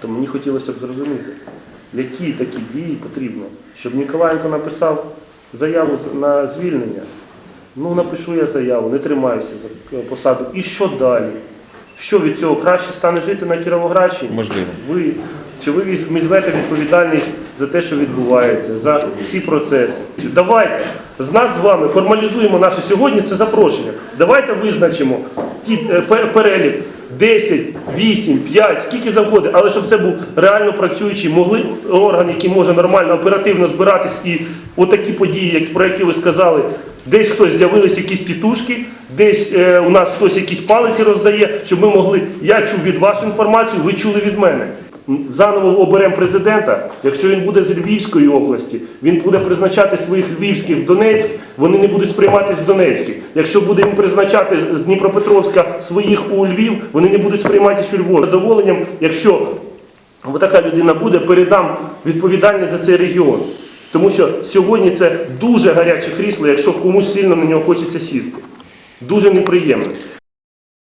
то мені хотілося б зрозуміти, які такі дії потрібно, щоб Ніколаєнко написав заяву на звільнення. Ну, напишу я заяву, не тримаюся за посаду. І що далі? Що від цього краще стане жити на Кіровоградщині? Можливо. Ви чи ви візьмете відповідальність за те, що відбувається, за всі процеси? Чи давайте з нас з вами формалізуємо наше сьогодні це запрошення. Давайте визначимо ті е, пер- перелік 10, 8, 5, скільки завгодно, але щоб це був реально працюючий могли орган, який може нормально оперативно збиратись і отакі події, про які ви сказали. Десь хтось з'явились якісь тітушки, десь е, у нас хтось якісь палиці роздає, щоб ми могли. Я чув від вас інформацію, ви чули від мене. Заново оберемо президента. Якщо він буде з Львівської області, він буде призначати своїх львівських в Донецьк, вони не будуть сприйматись в Донецькі. Якщо буде він призначати з Дніпропетровська своїх у Львів, вони не будуть сприйматись у Львові. Задоволенням, якщо така людина буде, передам відповідальність за цей регіон. Тому що сьогодні це дуже гаряче крісло, якщо комусь сильно на нього хочеться сісти. Дуже неприємно.